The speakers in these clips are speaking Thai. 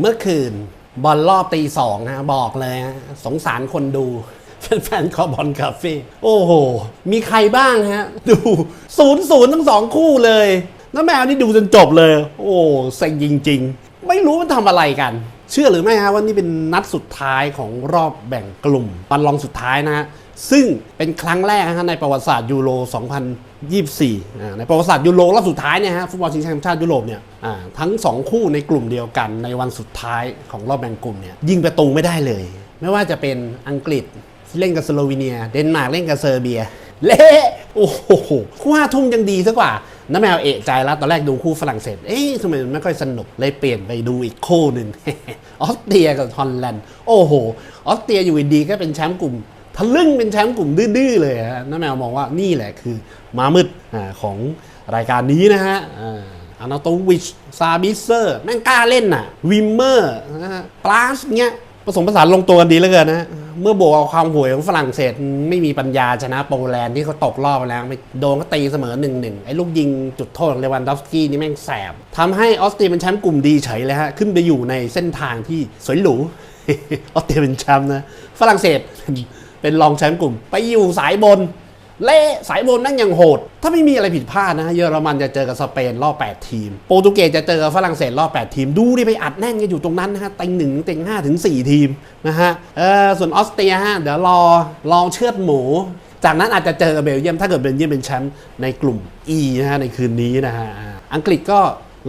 เมื่อคืนบอลรอบตีสองนะบอกเลยฮะสงสารคนดูแฟนคอบอลคาเฟ่โอ้โห มีใครบ้างฮะ ดูศูนย์ศูนย์ทั้งสองคู่เลยน้าแมวนี่ดูจนจบเลย โอ้เซ็งจริง ๆ ไม่รู้มันทำอะไรกัน เชื่อหรือไม่ฮะว่านี่เป็นนัดสุดท้ายของรอบแบ่งกลุ่มบอลลองสุดท้ายนะฮะ ซึ่งเป็นครั้งแรกนะฮะในประวัติศาสตร์ยูโร 2024อ่าในประวัติศาสตร์ยูโรรอบสุดท้ายเนี่ยฮะฟุตบอลชิงแชมป์ชาติยุโรปเนี่ยอ่าทั้ง 2 คู่ในกลุ่มเดียวกันในวันสุดท้ายของรอบแบ่งกลุ่มเนี่ยยิงประตูไม่ได้เลย ไม่ว่าจะเป็นอังกฤษเล่นกับสโลวีเนีย เดนมาร์กเล่นกับเซอร์เบียเละโอ้โหคู่ห้าทุ่มยังดีซะกว่าน้าแมวเอะใจแล้วตอนแรกดูคู่ฝรั่งเศส เอ๊ะทำไมมันไม่ค่อยสนุกเลยเปลี่ยนไปดูอีกคู่หนึ่งออสเตรียกับฮอลแลนด์ โอ้โห ออสเตรียอยู่ดีก็เป็นแชมป์กลุ่ม ทะลึ่งเป็นแชมป์กลุ่มดื้อๆเลยฮะน้าแมวมองว่านี่แหละคือมามืดอของรายการนี้นะฮะอานาโตวิช ซาบิเซอร์ แม่งกล้าเล่นน่ะ วิมเมอร์นะฮะปลาสเงี้ย ผสมผสานลงตัวกันดีเหลือเกินนะ เมื่อบวกกับความห่วยของฝรั่งเศสไม่มีปัญญาชนะโปแลนด์ที่เขาตกรอบไปแล้วไปโดนก็ตีเสมอหนึ่งหนึ่งไอ้ลูกยิงจุดโทษของเลวันดอฟสกี้นี่แม่งแสบทำให้ออสเตรียเป็นแชมป์กลุ่มดีเฉยเลยฮะ ขึ้นไปอยู่ในเส้นทางที่สวยหรูออสเตรียเป็นแชมป์นะ ฝรั่งเศส เป็นรองแชมป์กลุ่ม ไปอยู่สายบน เละสายบนนั่งยังโหด ถ้าไม่มีอะไรผิดพลาดนะ เยอรมันจะเจอกับสเปนรอบ 8 ทีม โปรตุเกสจะเจอกับฝรั่งเศสรอบ 8 ทีม ดูดิไปอัดแน่นกันอยู่ตรงนั้นนะฮะเต็งหนึ่งเต็งห้าถึง4ทีมนะฮะเออส่วนออสเตรียฮะเดี๋ยวรอลองเชือดหมู จากนั้นอาจจะเจอกับเบลเยียมถ้าเกิดเบลเยียมเป็นแชมป์ในกลุ่ม E นะฮะในคืนนี้นะฮะอังกฤษก็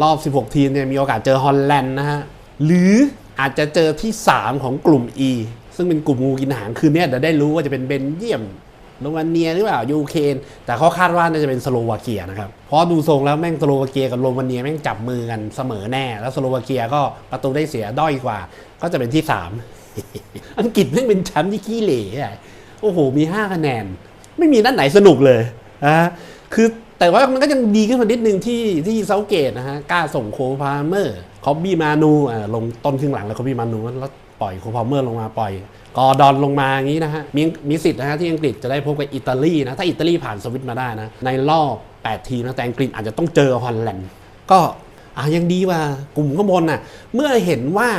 รอบ 16 ทีมเนี่ยมีโอกาสเจอฮอลแลนด์นะฮะหรืออาจจะเจอที่ 3 ของกลุ่ม E ซึ่งเป็นกลุ่มงูกินหางคืนเนี้ยเดี๋ยวได้รู้ว่าจะเป็นเบนเยียมโรมาเนียหรือเปล่ายูเครนแต่เขาคาดว่าน่าจะเป็นสโลวาเกียนะครับเพราะดูทรงแล้วแม่งสโลวาเกียกับโรมาเนียแม่งจับมือกันเสมอแน่ แล้วสโลวาเกียก็ประตูได้เสียด้อยกว่า ก็จะเป็นที่ 3 อังกฤษแม่งเป็นแชมป์ที่ขี้เหร่โอ้โหมี 5 คะแนน ไม่มีนัดไหนสนุกเลยนะคือแต่ว่ามันก็ยังดีขึ้นมานิดนึงที่ที่เซาเกตนะฮะกล้าส่งโคพาเมอร์คอบบี้มานูอ่าลงต้นครึ่งหลังแล้วคอบบี้มานูแล้ว ปล่อยโคพาเมอร์ลงมาปล่อยกอดอนลงมาอย่างนี้นะฮะมีมีสิทธิ์นะฮะที่อังกฤษจะได้พบกับอิตาลีนะถ้าอิตาลีผ่านสวิตมาได้นะในรอบ 8 ทีมนะแต่อังกฤษอาจจะต้องเจอฮอลแลนด์ก็อะยังดีว่ากลุ่มข้างบนน่ะเมื่อเห็นว่า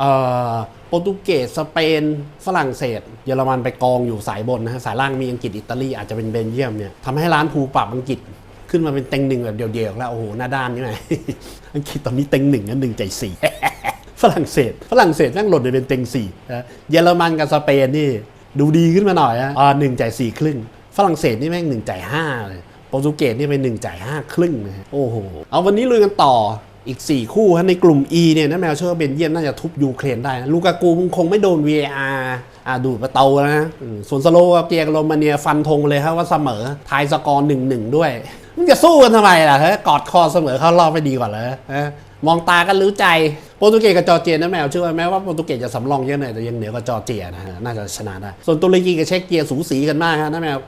เอ่อโปรตุเกสสเปน ฝรั่งเศส เยอรมันไปกองอยู่สายบนนะฮะสายล่างมีอังกฤษอิตาลีอาจจะเป็นเบลเยียมเนี่ยทำให้ร้านภูปรับอังกฤษขึ้นมาเป็นเต็งหนึ่งแบบเดียวๆแล้วโอ้โหหน้าด้านนี่ไหมอังกฤษตอนนี้เต็งหนึ่งนะหนึ่งใจสี่ ฝรั่งเศส ฝรั่งเศสแม่งหล่นไปเป็นเต็งสี่นะเยอรมันกับสเปนนี่ดูดีขึ้นมาหน่อยนะอ่าหนึ่งจ่ายสี่ครึ่ง ฝรั่งเศสนี่แม่งหนึ่งจ่ายห้าเลยโปรตุเกสนี่เป็นหนึ่งจ่ายห้าครึ่งนะโอ้โห เอาวันนี้ลุยกันต่ออีก 4 คู่ฮะในกลุ่ม E เนี่ยนะแมวเชื่อว่าเบนเยียมน่าจะทุบยูเครนได้นะลูกากูคงไม่โดน VAR อ่าดูประตูแล้วนะส่วนสโลวาเกียกับโรมาเนียฟันธงเลยครับว่าเสมอทายสกอร์หนึ่งหนึ่งด้วย มึงจะสู้กันทำไมล่ะฮะกอดคอเสมอเข้ารอบไม่ดีกว่าเหรอฮะ มองตากันรู้ใจโปรตุเกสกับจอร์เจียนะแมวเชื่อว่าแม้ว่าโปรตุเกสจะสำรองเยอะหน่อยแต่ยังเหนือกว่าจอร์เจียนะฮะน่าจะชนะได้ส่วนตุรกีกับเช็กเกียสูสีกันมากฮะนะแมว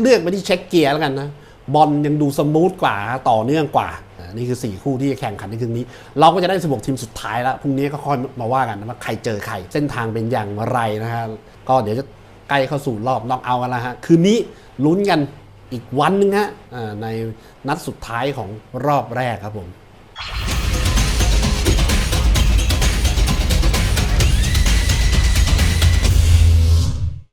เลือกไปที่เช็กเกียแล้วกันนะบอลยังดูสมูทกว่าต่อเนื่องกว่า นี่คือ 4 คู่ที่จะแข่งขันในคืนนี้ เราก็จะได้ 16 ทีมสุดท้ายแล้วพรุ่งนี้ก็ค่อยมาว่ากันว่าใครเจอใคร เส้นทางเป็นอย่างไรนะฮะก็เดี๋ยวจะใกล้เข้าสู่รอบน็อกเอาท์กันแล้วฮะคืนนี้ลุ้นกันอีกวันหนึงฮะในนัดสุดท้ายของรอบแรกครับผม